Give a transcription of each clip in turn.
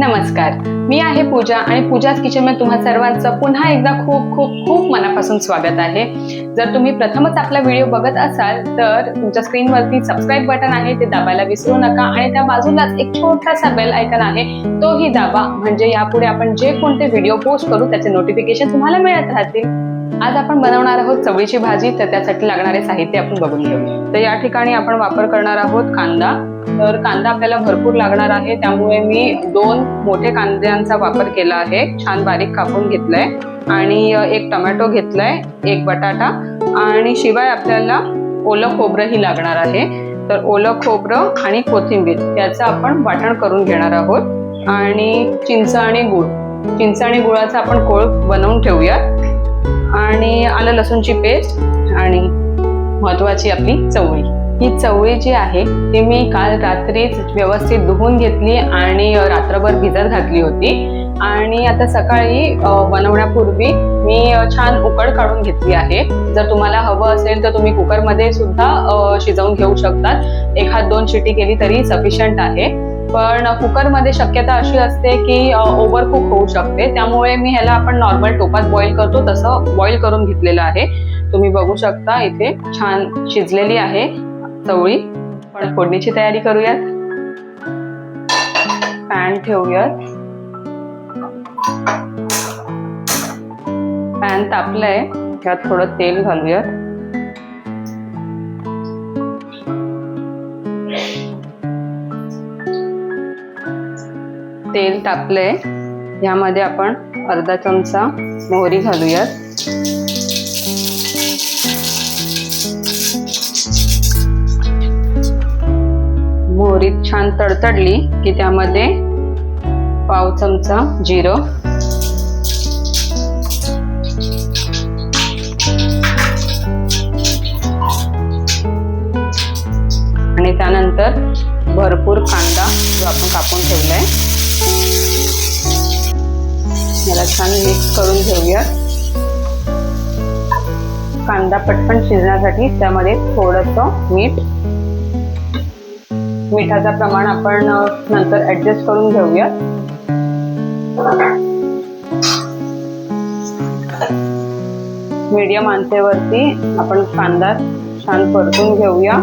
नमस्कार. मी आहे पूजा आणि पूजाच किचनमध्ये तुम्हा सर्वांचं पुन्हा एकदा खूप खूप खूप मनापासून स्वागत आहे. जर तुम्ही प्रथमच आपला व्हिडिओ बघत असाल तर तुमच्या स्क्रीनवरती सबस्क्राईब बटन आहे ते दाबायला विसरू नका आणि त्या बाजूलाच एक छोटासा बेल आयकन आहे तोही दाबा. म्हणजे यापुढे आपण जे कोणते व्हिडिओ पोस्ट करू त्याचे नोटिफिकेशन तुम्हाला मिळत राहतील. आज आपण बनवणार आहोत चवळीची भाजी तर त्यासाठी लागणारे साहित्य आपण बघून घेऊ तर या ठिकाणी आपण वापर करणार आहोत कांदा. तर कांदा आपल्याला भरपूर लागणार आहे. त्यामुळे मी दोन मोठे कांद्यांचा वापर केला आहे. छान बारीक कापून घेतलाय. आणि एक टोमॅटो घेतलाय एक बटाटा. आणि शिवाय आपल्याला ओलं खोबरंही लागणार आहे. तर ओलं खोबरं आणि कोथिंबीर याचं आपण वाटण करून घेणार आहोत. आणि चिंच आणि गुळ. चिंच आणि गुळाचा आपण कोळ बनवून ठेवूयात. आणि आलं लसूणची पेस्ट आणि महत्वाची आपली चवळी. ही चवळी जी आहे ती मी काल रात्रीच व्यवस्थित धुवून घेतली आणि रात्रभर भिजत घातली होती. आणि आता सकाळी बनवण्यापूर्वी मी छान उकड काढून घेतली आहे. जर तुम्हाला हवं असेल तर तुम्ही कुकरमध्ये सुद्धा शिजवून घेऊ शकतात. एखाद दोन शिटी केली तरी सफिशियंट आहे. पण कुकरमध्ये शक्यता अशी असते की ओव्हर कुक होऊ शकते. त्यामुळे मी ह्याला आपण नॉर्मल टोपात बॉईल करतो. तसं बॉईल करून घेतलेलं आहे. तुम्ही बघू शकता इथे छान शिजलेली आहे. चवळी पण फोडणीची तयारी करूयात. पॅन ठेवूयात. पॅन तापलंय त्यात थोडं तेल घालूयात. तेल तापलंय ह्यामध्ये आपण अर्धा चमचा मोहरी घालूयात. मोहरी छान तडतडली की त्यामध्ये पाव चमचा जिरं. आणि त्यानंतर भरपूर कांदा जो आपण कापून ठेवलाय याला छान मिक्स करून घेऊया कांदा पटकन शिजण्यासाठी त्यामध्ये थोडस मीठ मिठाचं प्रमाण आपण नंतर ऍडजस्ट करून घेऊया. मीडियम आंचेवरती आपण कांदा छान परतून घेऊया.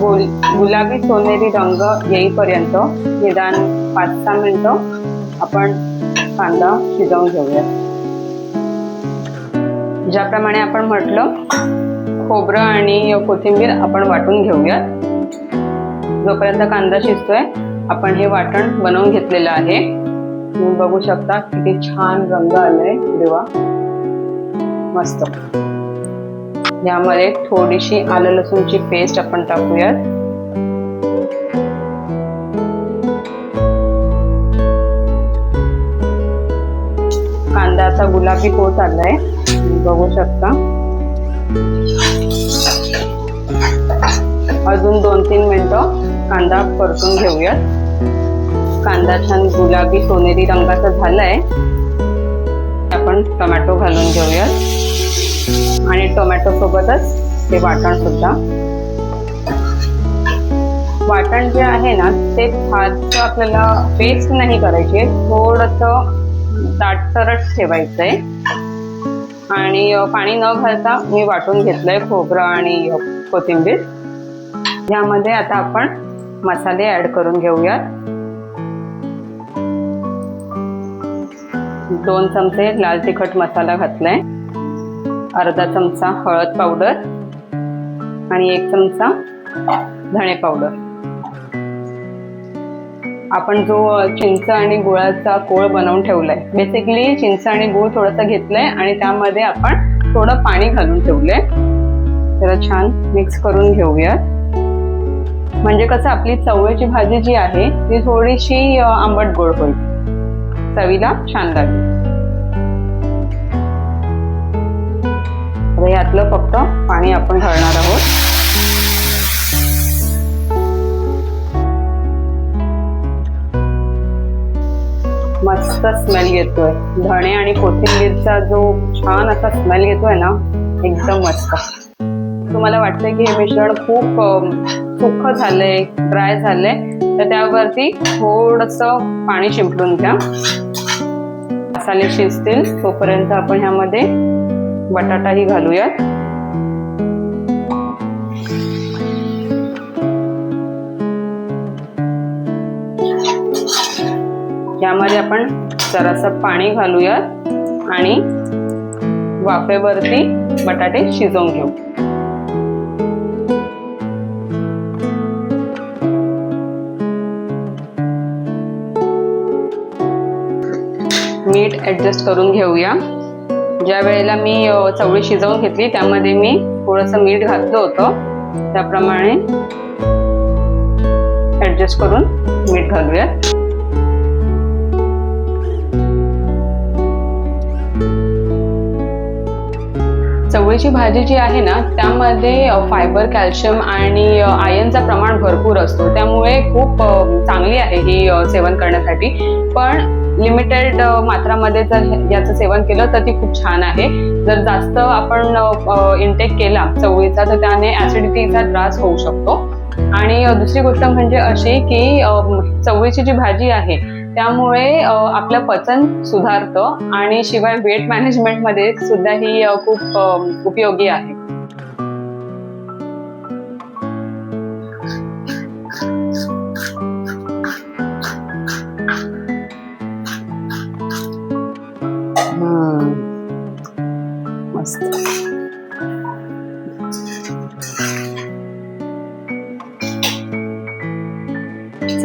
गुल गुलाबी सोनेरी रंग येईपर्यंत निदान पाच सहा मिनटं आपण कांदा शिजवून घेऊया. ज्याप्रमाणे आपण म्हटलं खोबरं आणि कोथिंबीर आपण वाटून घेऊयात. जोपर्यंत कांदा शिजतोय आपण हे वाटण बनवून घेतलेलं आहे. तुम्ही बघू शकता किती छान रंग आलाय. देवा मस्त. यामध्ये थोडीशी आलं लसूणची पेस्ट आपण टाकूयात. कांद्याचा गुलाबी कोट आलाय. बघू शकता. अजून दोन तीन मिनिटं. कांदा परतून घेऊयात. कांदा छान गुलाबी सोनेरी रंगाचा झालाय. आपण टोमॅटो घालून घेऊयात. आणि टोमॅटो सोबतच ते वाटण सुद्धा. वाटण जे आहे ना ते फारसं आपल्याला पेस्ट नाही करायची. थोडस दाटसरट ठेवायचंय. आणि पाणी न घालता मी वाटून घेतलंय खोबरं आणि कोथिंबीर. यामध्ये आता आपण मसाले ऍड करून घेऊयात. दोन चमचे लाल तिखट मसाला घातलाय. अर्धा चमचा हळद पावडर आणि एक चमचा धणे पावडर. आपण जो चिंच आणि गुळाचा कोळ बनवून ठेवलाय बेसिकली चिंच आणि गुळ थोडासा घेतलाय आणि त्यामध्ये आपण थोडं पाणी घालून ठेवलंय. त्याला छान मिक्स करून घेऊयात. म्हणजे कसं आपली चवळीची भाजी जी आहे ती थोडीशी आंबट गोड होईल. चवीला छान लागेल. यातलं फक्त पाणी आपण घालणार आहोत. मस्त स्मेल येतोय. धणे आणि कोथिंबीरचा जो छान असा स्मेल येतोय ना एकदम मस्त. तुम्हाला वाटतंय की हे मिश्रण खूप सुख झालंय ड्राय झालंय तर त्यावरती थोडस पाणी शिंपडून घ्या. मसाले शिजतील तोपर्यंत आपण ह्यामध्ये बटाटाही घालूयात. यामध्ये आपण जरासं पाणी घालूयात आणि वाफेवरती बटाटे शिजवून घेऊ. मीठ ॲडजस्ट करून घेऊया. ज्या वेळेला मी चवळी शिजवून घेतली त्यामध्ये मी थोडंसं मीठ घातलं होतं. त्याप्रमाणे ॲडजस्ट करून मीठ घालूयात. चवळीची भाजी जी आहे ना त्यामध्ये फायबर कॅल्शियम आणि आयनचा प्रमाण भरपूर असतो. त्यामुळे खूप चांगली आहे ही सेवन करण्यासाठी. पण लिमिटेड मात्रामध्ये जर याचं सेवन केलं तर ती खूप छान आहे. जर जास्त आपण इनटेक केला चवळीचा तर त्याने ऍसिडिटीचा त्रास होऊ शकतो. आणि दुसरी गोष्ट म्हणजे अशी की चवळीची जी भाजी आहे त्यामुळे आपलं पचन सुधारतं आणि शिवाय वेट मॅनेजमेंटमध्ये सुद्धा ही खूप उपयोगी आहे.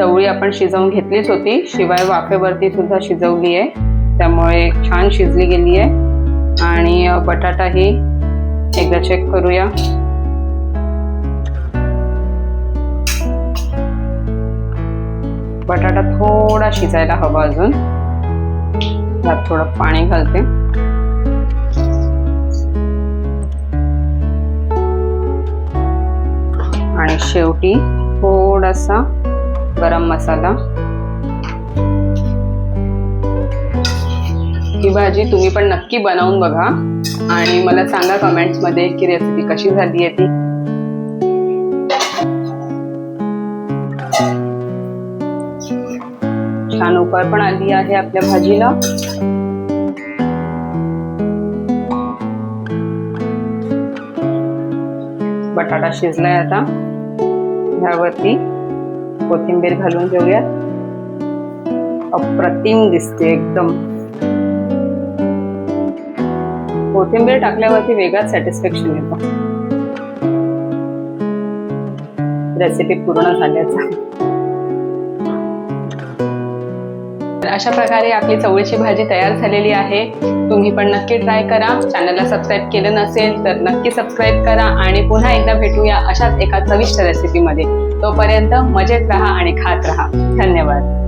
चवळी आपण शिजवून घेतलीच होती. शिवाय वाफेवरती सुद्धा शिजवली आहे. त्यामुळे छान शिजली गेली आहे. आणि बटाटाही एकदा चेक करूया. बटाटा थोडा शिजायला हवा अजून. त्यात थोडं पाणी घालते. आणि शेवटी थोडासा गरम मसाला. ही भाजी तुम्ही पण नक्की बनवून बघा. आणि मला सांगा कमेंट्समध्ये की रेसिपी कशी झाली आहे ती. छान उकळ पण आली आहे आपल्या भाजीला. बटाटा शिजलाय आता. ह्यावरती कोथिंबीर घालून घेऊयात अप्रतिम दिसते एकदम. कोथिंबीर टाकल्यावरती वेगळाच सॅटिस्फॅक्शन येतो. रेसिपी पूर्ण झाल्याचा. अशा प्रकारे आपली चवळीची भाजी तयार झालेली आहे. तुम्ही पण नक्की ट्राय करा. चॅनलला सबस्क्राईब केलं नसेल तर नक्की सबस्क्राईब करा आणि पुन्हा एकदा भेटूया अशाच एका चविष्ट रेसिपीमध्ये तोपर्यंत मजेत राहा आणि खात राहा. धन्यवाद.